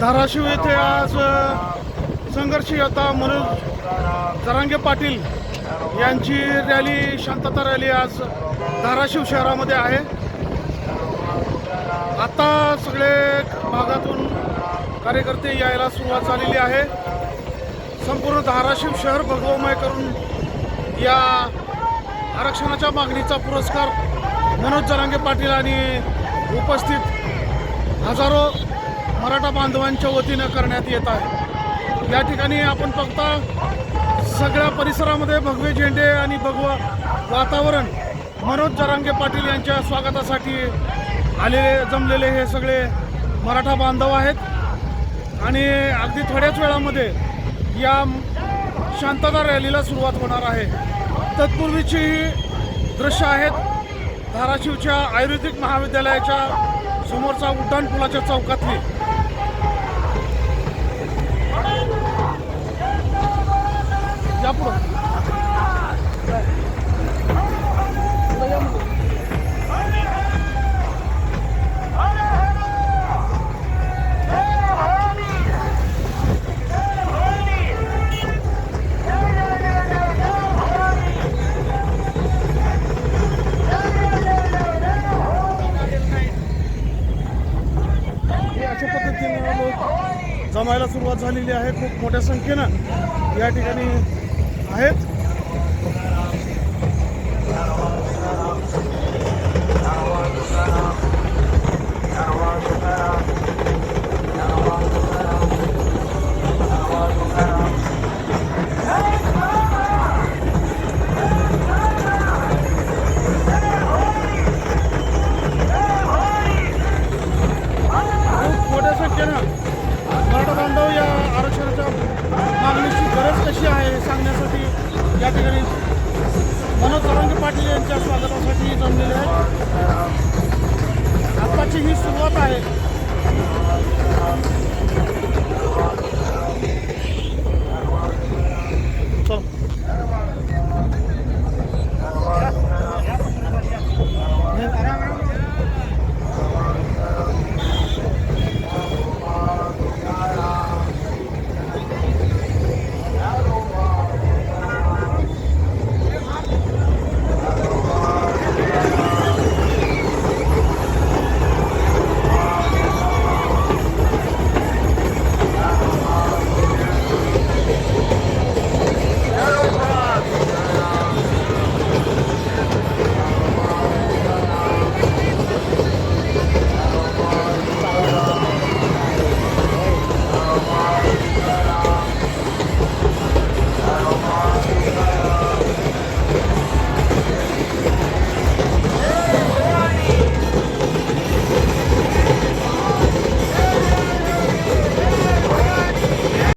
धाराशिव येथे आज संघर्ष योद्धा मनोज जरांगे पाटील यांची रॅली शांतता रॅली आज धाराशिव शहरामध्ये आहे. आता सगळे भागातून कार्यकर्ते यायला सुरुवात झालेली आहे. संपूर्ण धाराशिव शहर भगवमय करून या आरक्षणाच्या मागणीचा पुरस्कार मनोज जरांगे पाटील आणि उपस्थित हजारो मराठा बांधवांच्या वतीनं करण्यात येत आहे. या ठिकाणी आपण बघता सगळ्या परिसरामध्ये भगवे झेंडे आणि भगवा वातावरण मनोज जरांगे पाटील यांच्या स्वागतासाठी आलेले जमलेले हे सगळे मराठा बांधव आहेत. आणि अगदी थोड्याच वेळामध्ये या शांतता रॅलीला सुरुवात होणार आहे. तत्पूर्वीची ही दृश्य आहेत. धाराशिवच्या आयुर्वेदिक महाविद्यालयाच्या समोरचा उड्डाणपुलाच्या चौकातली. जमायला सुरुवात झालेली आहे. खूप मोठ्या संख्येनं या ठिकाणी आहेत. या ठिकाणी मनोज जरांगे पाटील यांच्या स्वागतासाठी जमलेले आहेत. आताची ही सुरुवात आहे.